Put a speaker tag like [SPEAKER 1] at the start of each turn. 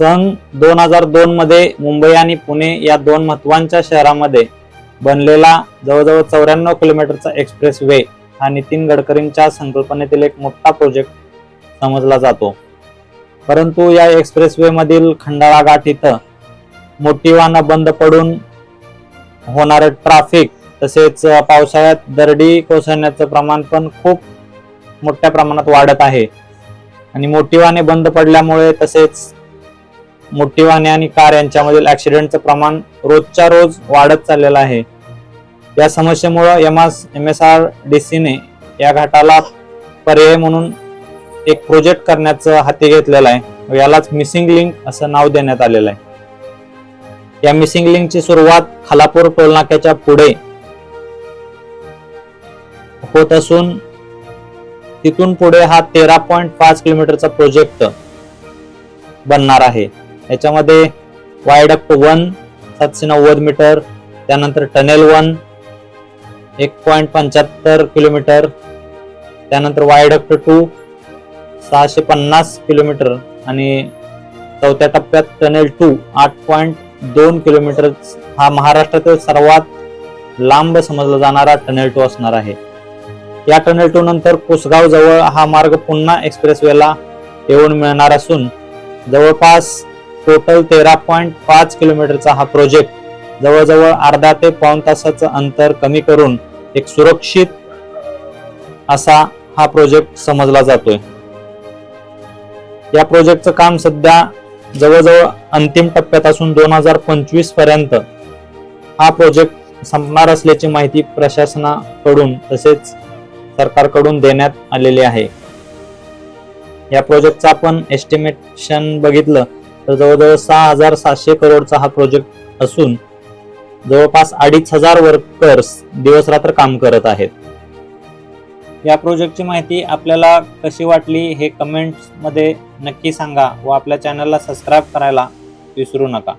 [SPEAKER 1] सन दोन हजार दोन मध्ये मुंबई आणि पुणे या दोन महत्वांच्या शहरामध्ये बनलेला जवळजवळ चौऱ्याण्णव किलोमीटरचा एक्सप्रेस वे हा नितीन गडकरींच्या संकल्पनेतील एक मोठा प्रोजेक्ट समजला जातो. परंतु या एक्सप्रेस वे मधील खंडाळा घाट इथं मोठी वाहनं बंद पडून होणारं ट्रॅफिक तसेच पावसाळ्यात दरडी कोसळण्याचं प्रमाण पण खूप मोठ्या प्रमाणात वाढत आहे. आणि मोठी वाहने बंद पडल्यामुळे तसेच मोठी वाहने आणि कार यांच्यामधील ऍक्सिडेंटचं प्रमाण रोजच्या रोज वाढत चाललेलं आहे. या समस्येमुळं एम आस एम एस आर डी सीने या घाटाला पर्याय म्हणून एक प्रोजेक्ट करण्याचं हाती घेतलेलं आहे. यालाच मिसिंग लिंक असं नाव देण्यात आलेलं आहे. या मिसिंग लिंकची सुरुवात खालापूर टोलनाक्याच्या पुढे होत असून तिथून पुढे हा तेरा पॉईंट पाच किलोमीटरचा प्रोजेक्ट बनणार आहे. याच्यामध्ये वायडक्ट वन सातशे नव्वद मीटर त्यानंतर टनेल वन एक पॉईंट पंच्याहत्तर किलोमीटर त्यानंतर वायडक्ट टू सहाशे पन्नास किलोमीटर आणि चौथ्या टप्प्यात टनेल टू आठ पॉईंट दोन किलोमीटर हा महाराष्ट्रातील सर्वात लांब समजला जाणारा टनेल टू असणार आहे. या टनेल टू नंतर कुसगाव जवळ हा मार्ग पुन्हा एक्सप्रेसवेला येऊन मिळणार असून जवळपास टोटल तेरा पॉईंट पाच किलोमीटरचा हा प्रोजेक्ट जवळजवळ अर्धा ते पाऊन तासाचं अंतर कमी करून एक सुरक्षित असा हा प्रोजेक्ट समजला जातोय. या प्रोजेक्टचं काम सध्या जवळजवळ अंतिम टप्प्यात असून दोन हजार पंचवीसपर्यंत हा प्रोजेक्ट संपणार असल्याची माहिती प्रशासनाकडून तसेच सरकारकडून देण्यात आलेली आहे. या प्रोजेक्टचं आपण एस्टिमेशन बघितलं. तर जवळजवळ सहा हजार सातशे करोडचा हा प्रोजेक्ट असून जवळपास अडीच हजार वर्कर्स दिवस रात्र काम करत आहेत. या प्रोजेक्टची माहिती आपल्याला कशी वाटली हे कमेंट्समध्ये नक्की सांगा व आपल्या चॅनलला सबस्क्राईब करायला विसरू नका.